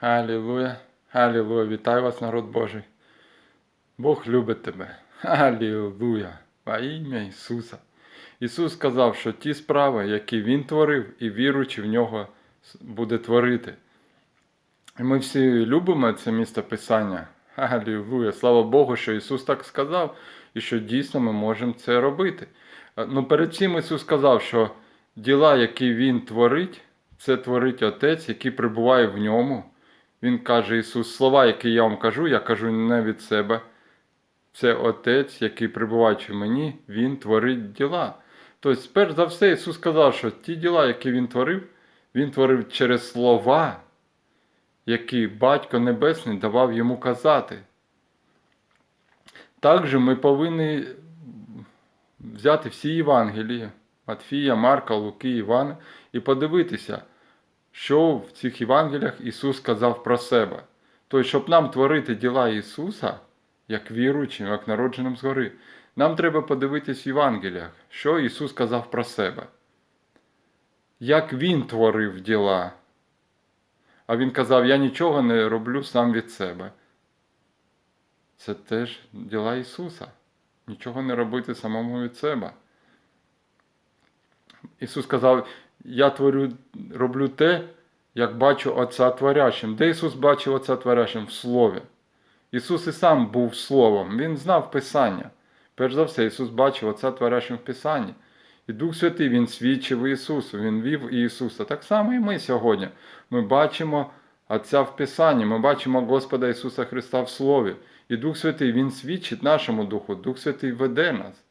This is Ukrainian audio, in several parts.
Алілуя, Алілуя, вітаю вас, народ Божий. Бог любить тебе. Алілуя, во ім'я Ісуса. Ісус сказав, що ті справи, які Він творив, і віруючи в нього буде творити. І ми всі любимо це місце Писання. Алілуя. Слава Богу, що Ісус так сказав, і що дійсно ми можемо це робити. Ну, перед цим Ісус сказав, що діла, які Він творить, це творить Отець, який перебуває в ньому. Він каже Ісус, слова, які я вам кажу, я кажу не від себе. Це Отець, який перебуваючи в мені, Він творить діла. Тобто, перш за все, Ісус сказав, що ті діла, які Він творив, Він творив через слова, які Батько Небесний давав йому казати. Також ми повинні взяти всі Євангелії Матфія, Марка, Луки, Івана і подивитися, що в цих Євангеліях Ісус сказав про себе. Тобто, щоб нам творити діла Ісуса, як віруючим, як народженим згори, нам треба подивитись в Євангеліях, що Ісус сказав про себе. Як Він творив діла. А Він казав, я нічого не роблю сам від себе. Це теж діла Ісуса. Нічого не робити самому від себе. Ісус сказав, я творю, роблю те, як бачу Отця творящим. Де Ісус бачив Отця творящим? В Слові. Ісус і сам був Словом, Він знав Писання. Перш за все, Ісус бачив Отця творящим в Писанні. І Дух Святий Він свідчив Ісусу, Він вів Ісуса. Так само і ми сьогодні. Ми бачимо Отця в Писанні, ми бачимо Господа Ісуса Христа в Слові. І Дух Святий Він свідчить нашому Духу, Дух Святий веде нас.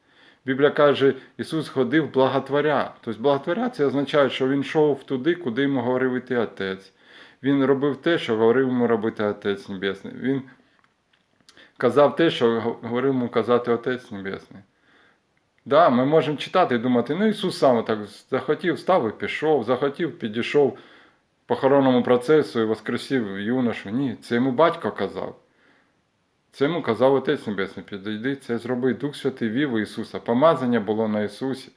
Біблія каже, Ісус ходив благотворя. Тобто благотворя це означає, що Він йшов туди, куди йому говорив іти Отець. Він робив те, що говорив йому робити Отець Небесний. Він казав те, що говорив йому казати Отець Небесний. Да, ми можемо читати і думати, ну Ісус сам так захотів, став і пішов, захотів, підійшов похоронному процесу і воскресив юношу. Ні, це йому батько казав. Це йому казав Отець Небесний, підійди, це зроби. Дух Святий вів Ісуса. Помазання було на Ісусі.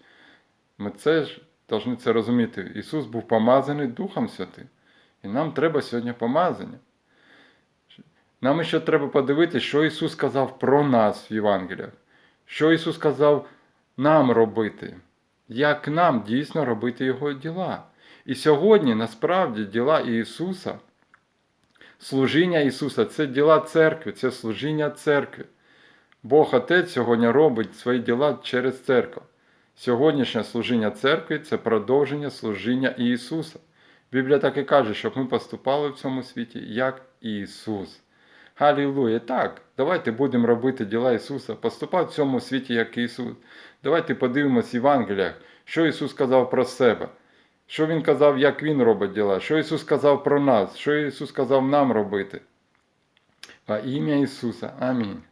Ми це ж повинні це розуміти. Ісус був помазаний Духом Святим. І нам треба сьогодні помазання. Нам ще треба подивитися, що Ісус сказав про нас в Євангеліях. Що Ісус сказав нам робити, як нам дійсно робити Його діла. І сьогодні насправді діла Ісуса. Служіння Ісуса це діла церкви, це служіння церкви. Бог Отець сьогодні робить свої діла через церкву. Сьогоднішнє служіння церкви це продовження служіння Ісуса. Біблія так і каже, щоб ми поступали в цьому світі, як Ісус. Галілуя! Так, давайте будемо робити діла Ісуса, поступати в цьому світі, як Ісус. Давайте подивимось в Євангеліях, що Ісус сказав про себе. Що Він казав, як Він робить діла, що Ісус сказав про нас, що Ісус сказав нам робити. Во ім'я Ісуса. Амінь.